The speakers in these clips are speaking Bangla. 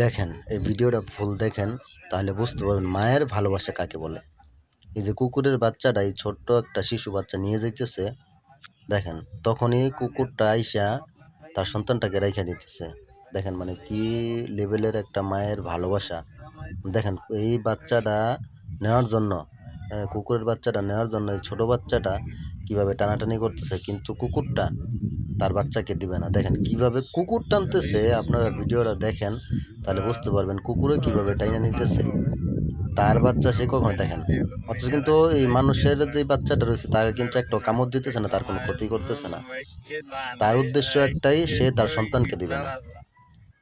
দেখেন, এই ভিডিওটা ফুল দেখেন, তাহলে বুঝতে পারবেন মায়ের ভালোবাসা কাকে বলে। এই যে কুকুরের বাচ্চাটা, এই ছোট্ট একটা শিশু বাচ্চা নিয়ে যাইতেছে, দেখেন, তখনই কুকুরটা আইসা তার সন্তানটাকে রেখে দিতেছে। দেখেন মানে কি লেভেলের একটা মায়ের ভালোবাসা। দেখেন, এই বাচ্চাটা নেওয়ার জন্য কুকুরের বাচ্চাটা নেওয়ার জন্য এই ছোটো বাচ্চাটা কীভাবে টানাটানি করতেছে, কিন্তু কুকুরটা তার বাচ্চাকে দিবে না। দেখেন, কীভাবে কুকুর টানতেছে, আপনারা ভিডিওটা দেখেন তাহলে বুঝতে পারবেন কুকুরে কীভাবে টাইনা নিতেছে। তার বাচ্চা সে কখনো দেখেন? অথচ কিন্তু এই মানুষের যে বাচ্চাটা রয়েছে, তার কিন্তু একটা কামড় দিতেছে না, তার কোনো ক্ষতি করতেছে না। তার উদ্দেশ্য একটাই, সে তার সন্তানকে দিবে না।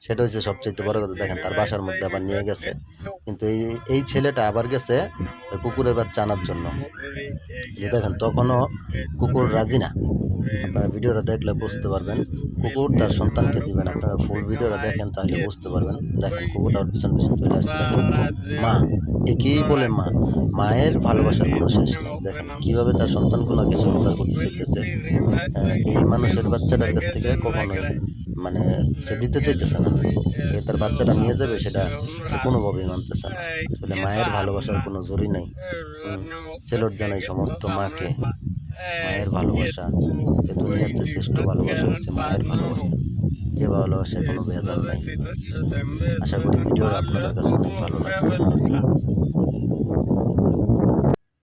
সেটা হচ্ছে সবচেয়ে বড় কথা। দেখেন, তার বাসার মধ্যে আবার নিয়ে গেছে। কিন্তু এই এই ছেলেটা আবার গেছে কুকুরের বাচ্চা আনার জন্য। দেখেন, তখনও কুকুর রাজি না। আপনারা ভিডিওটা দেখলে বুঝতে পারবেন, কুকুর তার সন্তানকে দিবেন। আপনারা ফুল ভিডিওটা দেখেন তাহলে বুঝতে পারবেন। দেখেন কুকুরটা ওর পিছন পিছন চলে আসবে মা একেই বলে মা? মায়ের ভালোবাসার কোনো শেষ নেই। দেখেন কীভাবে তার সন্তানগুলোকে সে উদ্ধার করতে চাইতেছে। এই মানুষের বাচ্চাটার কাছ থেকে কখনোই মানে সে দিতে চাইতেছে না। সে তার বাচ্চাটা নিয়ে যাবে, সেটা সে কোনোভাবেই মানতেছে না। আসলে মায়ের ভালোবাসার কোনো জোরই নেই। সেলট জানাই সমস্ত মাকে। মায়ের ভালোবাসা এ দুনিয়াতে শ্রেষ্ঠ ভালোবাসা হচ্ছে মায়ের ভালোবাসা। যে ভালোবাসায় কোনো ভেজাল নাই। আশা করি ভিডিওটা আপনাদের কাছে অনেক ভালো লাগছে।